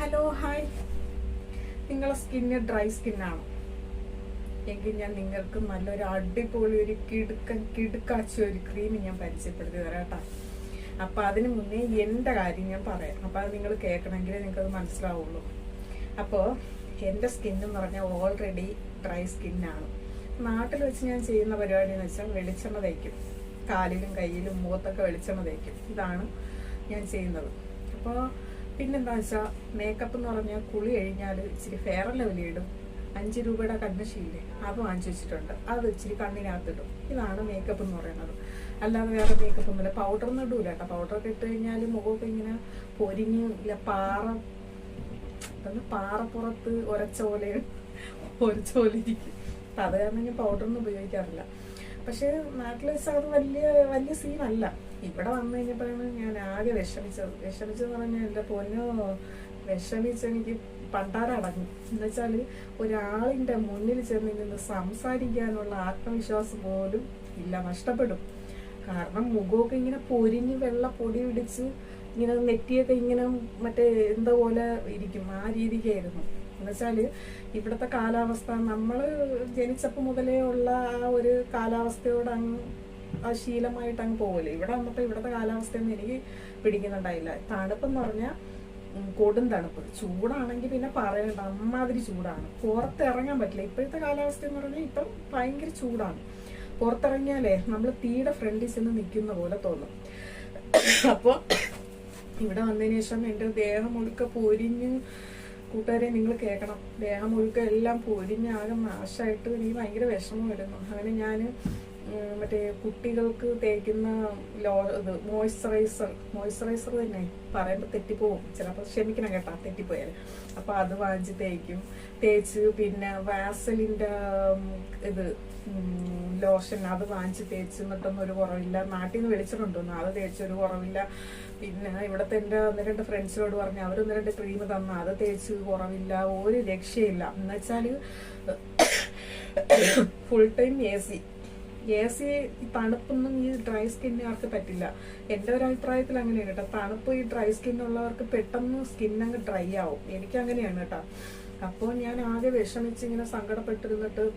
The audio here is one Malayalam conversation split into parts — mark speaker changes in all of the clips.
Speaker 1: Hello hi. നിങ്ങളുടെ സ്കിന്ന് ഡ്രൈ സ്കിന്നാണോ എങ്കിൽ ഞാൻ നിങ്ങൾക്ക് നല്ലൊരു അടിപൊളി ഒരു കിടുക്കൻ കിടുക്കാച്ച ഒരു ക്രീം ഞാൻ പരിചയപ്പെടുത്തി തരാം കേട്ടോ. അപ്പം അതിന് മുന്നേ എന്റെ കാര്യം ഞാൻ പറയാം. അപ്പം അത് നിങ്ങൾ കേൾക്കണമെങ്കിൽ നിങ്ങൾക്കത് മനസ്സിലാവുള്ളൂ. അപ്പോൾ എന്റെ സ്കിൻ എന്ന് പറഞ്ഞാൽ ഓൾറെഡി ഡ്രൈ സ്കിന്നാണ് നാട്ടിൽ വെച്ച് ഞാൻ ചെയ്യുന്ന പരിപാടി എന്ന് വെച്ചാൽ വെളിച്ചെണ്ണ തേക്കും. കാലിലും കയ്യിലും മുഖത്തൊക്കെ വെളിച്ചെണ്ണ തേക്കും. ഇതാണ് ഞാൻ ചെയ്യുന്നത്. അപ്പോൾ പിന്നെന്താ വെച്ചാൽ മേക്കപ്പ് എന്ന് പറഞ്ഞാൽ കുളി കഴിഞ്ഞാൽ ഇച്ചിരി ഫെയർ ലെവലിടും അഞ്ച് രൂപയുടെ കണ്ണശീല്ലേ അത് വാങ്ങിച്ചു വെച്ചിട്ടുണ്ട്. അത് ഇച്ചിരി കണ്ണിനകത്തിടും. ഇതാണ് മേക്കപ്പ് എന്ന് പറയുന്നത്. അല്ലാതെ വേറെ മേക്കപ്പ് ഒന്നുമില്ല. പൗഡർ ഒന്നും ഇടൂല കേട്ടോ പൗഡറൊക്കെ ഇട്ട് കഴിഞ്ഞാൽ മുഖമൊക്കെ ഇങ്ങനെ പൊരിഞ്ഞ് ഇല്ല പാറ പാറപ്പുറത്ത് ഒരച്ചോല പോലെ ഒരച്ച പോലെ ഇരിക്കും. അപ്പം അത് കാരണം ഞാൻ പൗഡറൊന്നും ഉപയോഗിക്കാറില്ല. പക്ഷേ നാട്ടിൽ വെച്ചാൽ അത് വലിയ വലിയ സീനല്ല ഇവിടെ വന്നു കഴിഞ്ഞപ്പോഴാണ് ഞാൻ ആകെ വിഷമിച്ചത്. വിഷമിച്ചെന്ന് പറഞ്ഞാൽ എന്റെ പൊന്നോ വിഷമിച്ച് എനിക്ക് പണ്ടാരടങ്ങി. എന്നുവെച്ചാൽ ഒരാളിന്റെ മുന്നിൽ ചെന്ന് നിന്ന് സംസാരിക്കാനുള്ള ആത്മവിശ്വാസം പോലും ഇല്ല നഷ്ടപ്പെടും. കാരണം മുഖമൊക്കെ ഇങ്ങനെ പൊരിഞ്ഞ് വെള്ള പൊടി പിടിച്ച് ഇങ്ങനെ നെറ്റിയൊക്കെ ഇങ്ങനെ മറ്റേ എന്താ പോലെ ഇരിക്കും ആ രീതിക്കായിരുന്നു. എന്നുവെച്ചാൽ ഇവിടുത്തെ കാലാവസ്ഥ നമ്മൾ ജനിച്ചപ്പോൾ മുതലേ ഉള്ള ആ ഒരു കാലാവസ്ഥയോട് അങ്ങ് ആ ശീലമായിട്ട് അങ്ങ് പോകില്ല ഇവിടെ വന്നപ്പോൾ ഇവിടുത്തെ കാലാവസ്ഥയൊന്നും എനിക്ക് പിടിക്കുന്നുണ്ടായില്ല. തണുപ്പെന്ന് പറഞ്ഞാൽ കൊടും തണുപ്പ്. ചൂടാണെങ്കിൽ പിന്നെ പറയണ്ട. അമ്മാതിരി ചൂടാണ്. പുറത്തിറങ്ങാൻ പറ്റില്ല. ഇപ്പോഴത്തെ കാലാവസ്ഥ എന്ന് പറഞ്ഞാൽ ഇപ്പം ഭയങ്കര ചൂടാണ്. പുറത്തിറങ്ങിയാലേ നമ്മൾ തീയുടെ ഫ്രണ്ടിൽ ചെന്ന് നിൽക്കുന്ന പോലെ തോന്നും. അപ്പോൾ ഇവിടെ വന്നതിന് ശേഷം എന്റെ ദേഹം ഒഴുക്ക പൊരിഞ്ഞ് കൂട്ടുകാരെ നിങ്ങൾ കേൾക്കണം. ദേഹം ഒഴുക്ക എല്ലാം പൊരിഞ്ഞ് ആകെ നാശമായിട്ട് എനിക്ക് ഭയങ്കര വിഷമം വരുന്നു. അങ്ങനെ ഞാൻ മറ്റേ കുട്ടികൾക്ക് തേക്കുന്ന ലോ ഇത് മോയ്സ്ചറൈസർ മോയ്സ്ചറൈസർ തന്നെ. പറയുമ്പോൾ തെറ്റിപ്പോവും. ചിലപ്പോൾ ക്ഷമിക്കണം കേട്ടോ തെറ്റിപ്പോയാൽ അപ്പോൾ അത് വാങ്ങിച്ച് തേക്കും. തേച്ച് പിന്നെ വാസലിന്റെ ഇത് ലോഷൻ അത് വാങ്ങിച്ച് തേച്ച് എന്നിട്ടൊന്നും ഒരു കുറവില്ല. നാട്ടിൽ നിന്ന് വിളിച്ചിട്ടുണ്ടോ അത് തേച്ച് ഒരു കുറവില്ല. പിന്നെ ഇവിടുത്തെ എന്റെ ഒന്ന് രണ്ട് ഫ്രണ്ട്സിനോട് പറഞ്ഞു അവരൊന്ന് രണ്ട് ക്രീം തന്നു. അത് തേച്ച് കുറവില്ല. ഒരു രക്ഷയില്ല. എന്നുവെച്ചാൽ full time A C A C തണുപ്പൊന്നും ഈ ഡ്രൈ സ്കിന്നുകാർക്ക് പറ്റില്ല. എന്റെ ഒരു അഭിപ്രായത്തിൽ അങ്ങനെയാണ് കേട്ടോ. തണുപ്പ് ഈ ഡ്രൈ സ്കിന്നുള്ളവർക്ക് പെട്ടെന്ന് സ്കിൻ അങ്ങ് ഡ്രൈ ആവും. എനിക്ക് അങ്ങനെയാണ് കേട്ടോ. അപ്പോൾ ഞാൻ ആകെ വിഷമിച്ച് ഇങ്ങനെ സങ്കടപ്പെട്ടിരുന്നിട്ട്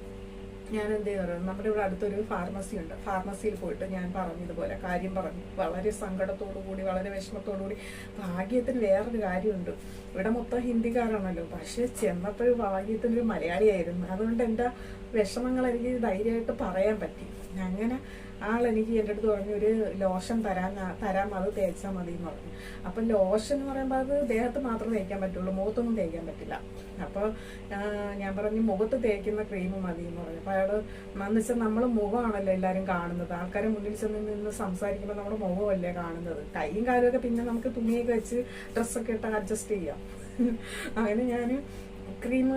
Speaker 1: ഞാൻ എന്ത് ചെയ്യാറുണ്ട് നമ്മുടെ ഇവിടെ അടുത്തൊരു ഫാർമസി ഉണ്ട്. ഫാർമസിയിൽ പോയിട്ട് ഞാൻ പറഞ്ഞതുപോലെ കാര്യം പറഞ്ഞു. വളരെ സങ്കടത്തോടു കൂടി വളരെ വിഷമത്തോടു കൂടി. ഭാഗ്യത്തിന് വേറൊരു കാര്യമുണ്ട്. ഇവിടെ മൊത്തം ഹിന്ദിക്കാരാണല്ലോ. പക്ഷെ ചെന്നപ്പോൾ ഭാഗ്യത്തിന് ഒരു മലയാളിയായിരുന്നു. അതുകൊണ്ട് എന്റെ വിഷമങ്ങൾ എനിക്ക് ധൈര്യമായിട്ട് പറയാൻ പറ്റി. അങ്ങനെ ആൾ എനിക്ക് എന്റെ അടുത്ത് പറഞ്ഞു ഒരു ലോഷൻ തരാൻ തരാം അത് തേച്ചാൽ മതി എന്ന് പറഞ്ഞു. അപ്പൊ ലോഷൻ എന്ന് പറയുമ്പോൾ അത് ദേഹത്ത് മാത്രം തേക്കാൻ പറ്റുള്ളൂ മുഖത്തൊന്നും തേക്കാൻ പറ്റില്ല. അപ്പോൾ ഞാൻ പറഞ്ഞു മുഖത്ത് തേക്കുന്ന ക്രീം മതി എന്ന് പറഞ്ഞു. അപ്പോൾ അയാൾ എന്ന് വെച്ചാൽ നമ്മൾ മുഖമാണല്ലോ എല്ലാവരും കാണുന്നത്. ആൾക്കാരെ മുന്നിൽ ചെന്ന് നിന്ന് സംസാരിക്കുമ്പോൾ നമ്മുടെ മുഖമല്ലേ കാണുന്നത്. കൈയും കാര്യമൊക്കെ പിന്നെ നമുക്ക് തുണിയൊക്കെ വെച്ച് ഡ്രസ്സൊക്കെ ഇട്ട് അഡ്ജസ്റ്റ് ചെയ്യാം. അങ്ങനെ ഞാൻ ക്രീം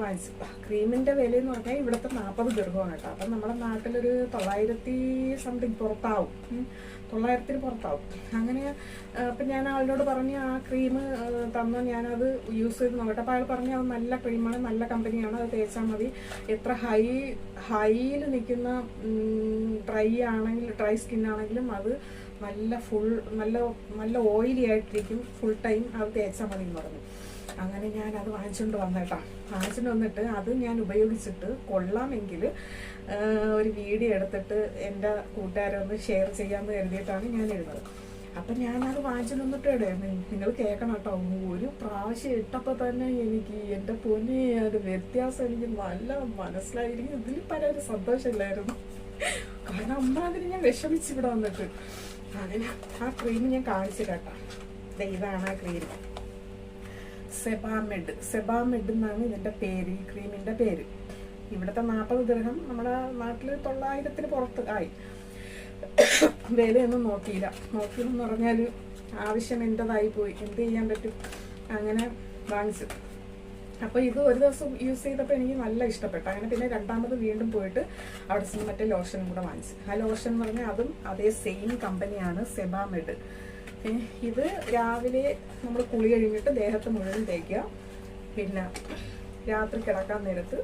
Speaker 1: വാങ്ങിച്ചു ക്രീമിന്റെ വില എന്ന് പറഞ്ഞാൽ ഇവിടുത്തെ നാൽപ്പത് ദീർഘമാണ് കേട്ടോ. അപ്പം നമ്മുടെ നാട്ടിലൊരു തൊള്ളായിരത്തി സംതിങ് പുറത്താവും. തൊള്ളായിരത്തിന് പുറത്താവും. അങ്ങനെ അപ്പം ഞാൻ ആളിനോട് പറഞ്ഞ് ആ ക്രീം തന്നു ഞാനത് യൂസ് ചെയ്ത് നോക്കട്ടെ. അപ്പോൾ അയാൾ പറഞ്ഞു അത് നല്ല ക്രീമാണ് നല്ല കമ്പനിയാണ് അത് തേച്ചാൽ മതി. എത്ര ഹൈ ഹൈയിൽ നിൽക്കുന്ന ഡ്രൈ ആണെങ്കിൽ ഡ്രൈ സ്കിൻ ആണെങ്കിലും അത് നല്ല ഫുൾ നല്ല നല്ല ഓയിലി ആയിട്ടിരിക്കും ഫുൾ ടൈം അത് തേച്ചാൽ മതി എന്ന് പറഞ്ഞു. അങ്ങനെ ഞാൻ അത് വാങ്ങിച്ചുകൊണ്ട് വന്നേട്ടാ. വാങ്ങിച്ചുകൊണ്ട് വന്നിട്ട് അത് ഞാൻ ഉപയോഗിച്ചിട്ട് കൊള്ളാമെങ്കിൽ ഒരു വീഡിയോ എടുത്തിട്ട് എന്റെ കൂട്ടുകാരൊന്ന് ഷെയർ ചെയ്യാമെന്ന് കരുതിയിട്ടാണ് ഞാൻ എഴുതുന്നത് അപ്പം ഞാനത് വാങ്ങിച്ചു നിന്നിട്ട് നിങ്ങൾ കേൾക്കണം കേട്ടോ ഒരു പ്രാവശ്യം ഇട്ടപ്പോൾ തന്നെ എനിക്ക് എന്റെ പൊന്നി അത് വ്യത്യാസം എനിക്ക് നല്ല മനസ്സിലായിരിക്കും. ഇതിൽ പല ഒരു സന്തോഷമില്ലായിരുന്നു. കാരണം അമ്മാതിരി ഞാൻ വിഷമിച്ച് ഇവിടെ വന്നിട്ട്. അങ്ങനെ ആ ക്രീം ഞാൻ കാണിച്ചു കേട്ടോ. ഇതാണ് ആ ക്രീം. സെബാമെഡ്. സെബാമെഡ് എന്നാണ് ഇതിന്റെ പേര് ഈ ക്രീമിന്റെ പേര്. ഇവിടുത്തെ നാൽപ്പത് ദൃഹം നമ്മുടെ നാട്ടിൽ തൊള്ളായിരത്തിന് പുറത്ത് ആയി. വിലയൊന്നും നോക്കിയില്ല. നോക്കിയെന്ന് പറഞ്ഞാൽ ആവശ്യം എന്റെതായി പോയി. എന്ത് ചെയ്യാൻ പറ്റും? അങ്ങനെ വാങ്ങിച്ചു. അപ്പോൾ ഇത് ഒരു ദിവസം യൂസ് ചെയ്തപ്പോൾ എനിക്ക് നല്ല ഇഷ്ടപ്പെട്ടു. അങ്ങനെ പിന്നെ രണ്ടാമത് വീണ്ടും പോയിട്ട് അവിടെ മറ്റേ ലോഷനും കൂടെ വാങ്ങിച്ചു. ആ ലോഷൻ എന്ന് പറഞ്ഞാൽ അതും അതേ സെയിം കമ്പനിയാണ് സെബാമെഡ്. ഏ, ഇത് രാവിലെ നമ്മൾ കുളി കഴിഞ്ഞിട്ട് ദേഹത്ത് മുഴുവൻ തേക്കുക. പിന്നെ രാത്രി കിടക്കാൻ നേരത്ത്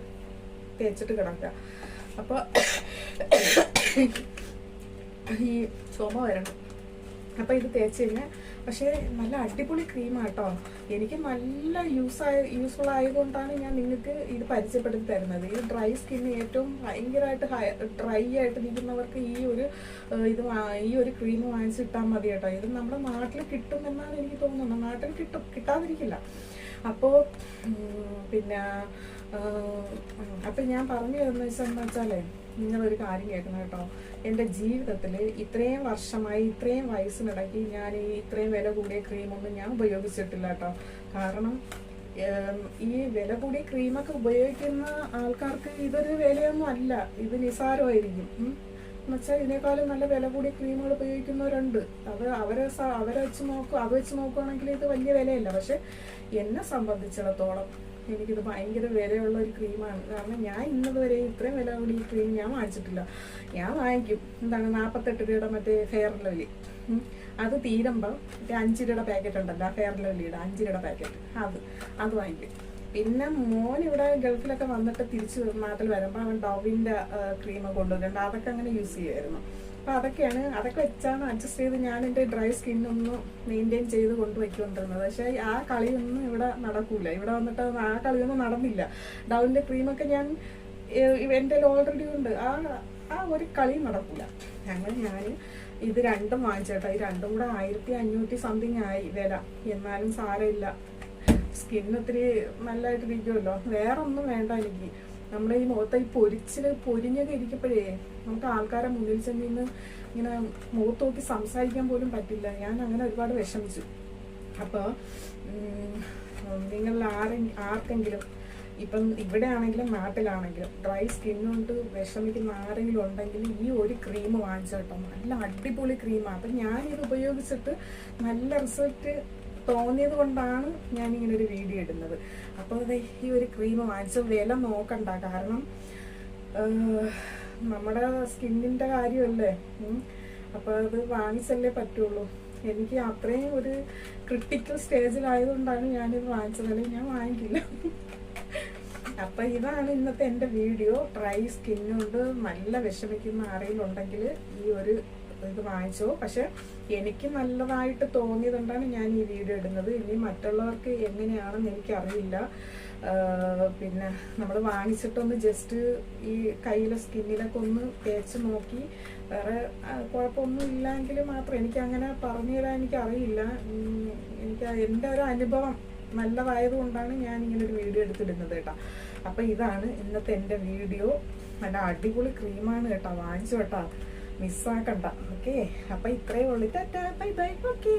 Speaker 1: തേച്ചിട്ട് കിടക്കുക. അപ്പോൾ ഈ ചുമ വരണം. അപ്പോൾ ഇത് തേച്ച് കഴിഞ്ഞാൽ പക്ഷേ നല്ല അടിപൊളി ക്രീമാണ് കേട്ടോ എനിക്ക് നല്ല യൂസ് ആയ യൂസ്ഫുൾ ആയതുകൊണ്ടാണ് ഞാൻ നിങ്ങൾക്ക് ഇത് പരിചയപ്പെടുത്തി തരുന്നത്. ഈ ഡ്രൈ സ്കിന്ന് ഏറ്റവും ഭയങ്കരമായിട്ട് ഡ്രൈ ആയിട്ട് നിൽക്കുന്നവർക്ക് ഈ ഒരു ഇത് ഈ ഒരു ക്രീം വാങ്ങിച്ചിട്ടാൽ മതി കേട്ടോ. ഇത് നമ്മുടെ നാട്ടിൽ കിട്ടുമെന്നാണ് എനിക്ക് തോന്നുന്നത്. നാട്ടിൽ കിട്ടും കിട്ടാതിരിക്കില്ല. അപ്പോൾ പിന്നെ അപ്പം ഞാൻ പറഞ്ഞു തരുന്നത് വെച്ചാൽ നിങ്ങളൊരു കാര്യം കേൾക്കണം കേട്ടോ. എന്റെ ജീവിതത്തിൽ ഇത്രയും വർഷമായി ഇത്രയും വയസ്സിനിടയ്ക്ക് ഞാൻ ഈ ഇത്രയും വില കൂടിയ ക്രീമൊന്നും ഞാൻ ഉപയോഗിച്ചിട്ടില്ല കേട്ടോ. കാരണം ഈ വില കൂടിയ ക്രീമൊക്കെ ഉപയോഗിക്കുന്ന ആൾക്കാർക്ക് ഇതൊരു വിലയൊന്നും അല്ല. ഇത് നിസാരമായിരിക്കും. എന്നുവെച്ചാൽ ഇതിനേക്കാളും നല്ല വില കൂടിയ ക്രീമുകൾ ഉപയോഗിക്കുന്നവരുണ്ട്. അത് അവരെ അവരെ വെച്ച് നോക്കും അത് വെച്ച് നോക്കുവാണെങ്കിൽ ഇത് വലിയ വിലയല്ല. പക്ഷെ എന്നെ സംബന്ധിച്ചിടത്തോളം എനിക്കിത് ഭയങ്കര വിലയുള്ള ഒരു ക്രീമാണ്. കാരണം ഞാൻ ഇന്നത് വരെ ഇത്രയും വില കൂടി ഈ ക്രീം ഞാൻ വാങ്ങിച്ചിട്ടില്ല. ഞാൻ വാങ്ങിക്കും. എന്താണ് നാൽപ്പത്തെട്ട് രൂപയുടെ മറ്റേ ഫെയർ ലവ്ലി അത് തീരുമ്പോൾ മറ്റേ അഞ്ച് രൂപയുടെ പാക്കറ്റ് ഉണ്ടല്ലോ ഫെയർ ലവ്ലിയുടെ അഞ്ച് രൂപയുടെ പാക്കറ്റ് അത് അത് വാങ്ങിക്കും. പിന്നെ മോൻ ഇവിടെ ഗൾഫിലൊക്കെ വന്നിട്ട് തിരിച്ച് നാട്ടിൽ വരുമ്പോൾ അവൻ ഡോവിന്റെ ക്രീം കൊണ്ടുവരുന്നുണ്ട്. അതൊക്കെ അങ്ങനെ യൂസ് ചെയ്യുമായിരുന്നു അപ്പോൾ അതൊക്കെയാണ്. അതൊക്കെ വെച്ചാണ് അഡ്ജസ്റ്റ് ചെയ്ത് ഞാൻ എന്റെ ഡ്രൈ സ്കിന്നൊന്ന് മെയിന്റെയിൻ ചെയ്ത് കൊണ്ടുപോയിക്കൊണ്ടിരുന്നത് പക്ഷേ ആ കളിയൊന്നും ഇവിടെ നടക്കൂല. ഇവിടെ വന്നിട്ട് ആ കളിയൊന്നും നടന്നില്ല. ഡൗണിന്റെ ക്രീമൊക്കെ ഞാൻ എന്റെ ഓൾറെഡി ഉണ്ട്. ആ ആ ഒരു കളി നടക്കൂല. ഞങ്ങൾ ഞാൻ ഇത് രണ്ടും വാങ്ങിച്ചേട്ടാ. ഈ രണ്ടും കൂടെ ആയിരത്തി അഞ്ഞൂറ്റി സംതിങ് ആയി വില. എന്നാലും സാരമില്ല. സ്കിൻ ഒത്തിരി നല്ലതായിട്ട് ഇരിക്കുമല്ലോ വേറൊന്നും വേണ്ട എനിക്ക്. നമ്മുടെ ഈ മുഖത്ത് ഈ പൊരിച്ചിൽ പൊരിഞ്ഞൊക്കെ ഇരിക്കുമ്പോഴേ നമുക്ക് ആൾക്കാരെ മുന്നിൽ ചെന്ന് നിന്ന് ഇങ്ങനെ മുഖത്ത് നോക്കി സംസാരിക്കാൻ പോലും പറ്റില്ല. ഞാൻ അങ്ങനെ ഒരുപാട് വിഷമിച്ചു. അപ്പോൾ നിങ്ങൾ ആരെ ആർക്കെങ്കിലും ഇപ്പം ഇവിടെ ആണെങ്കിലും നാട്ടിലാണെങ്കിലും ഡ്രൈ സ്കിൻ കൊണ്ട് വിഷമിക്കുന്ന ആരെങ്കിലും ഉണ്ടെങ്കിൽ ഈ ഒരു ക്രീം വാങ്ങിച്ചു കേട്ടോ. നല്ല അടിപൊളി ക്രീമാണ് അപ്പം ഞാനിത് ഉപയോഗിച്ചിട്ട് നല്ല റിസൾട്ട് തോന്നിയത് കൊണ്ടാണ് ഇങ്ങനെ ഒരു വീഡിയോ ഇടുന്നത്. അപ്പോൾ ഈ ഒരു ക്രീം വാങ്ങിച്ച വില നോക്കണ്ട. കാരണം നമ്മുടെ സ്കിന്നിന്റെ കാര്യമല്ലേ? അപ്പോൾ അത് വാങ്ങിച്ചല്ലേ പറ്റുള്ളൂ. എനിക്ക് അത്രയും ഒരു ക്രിട്ടിക്കൽ സ്റ്റേജിലായതുകൊണ്ടാണ് ഞാനിത് വാങ്ങിച്ചത്. അല്ലെങ്കിൽ ഞാൻ വാങ്ങിക്കില്ല. അപ്പൊ ഇതാണ് ഇന്നത്തെ എന്റെ വീഡിയോ. ഡ്രൈ സ്കിന്നുണ്ട്. നല്ല വിഷമിക്കുന്ന ആരെങ്കിലും ഉണ്ടെങ്കിൽ ഈ ഒരു ഇത് വാങ്ങിച്ചോ. പക്ഷെ എനിക്ക് നല്ലതായിട്ട് തോന്നിയതുകൊണ്ടാണ് ഞാൻ ഈ വീഡിയോ ഇടുന്നത്. ഇനി മറ്റുള്ളവർക്ക് എങ്ങനെയാണെന്ന് എനിക്കറിയില്ല. പിന്നെ നമ്മൾ വാങ്ങിച്ചിട്ടൊന്ന് ജസ്റ്റ് ഈ കയ്യിലെ സ്കിന്നിലൊക്കെ ഒന്ന് തേച്ച് നോക്കി. വേറെ കുഴപ്പമൊന്നും ഇല്ലെങ്കിൽ മാത്രം എനിക്ക് അങ്ങനെ പറഞ്ഞു തരാൻ എനിക്കറിയില്ല. എനിക്ക് എന്റെ ഒരു അനുഭവം നല്ലതായത് കൊണ്ടാണ് ഞാൻ ഇങ്ങനെ ഒരു വീഡിയോ എടുത്തിടുന്നത് കേട്ടോ. അപ്പോൾ ഇതാണ് ഇന്നത്തെ എന്റെ വീഡിയോ. നല്ല അടിപൊളി ക്രീമാണ് കേട്ടോ. വാങ്ങിച്ചു കേട്ടോ. മിസ്സാക്കണ്ട. ഓക്കെ അപ്പൊ ഇത്രയേ ഉള്ളൂ. ടാറ്റാ. Bye bye. ഓക്കെ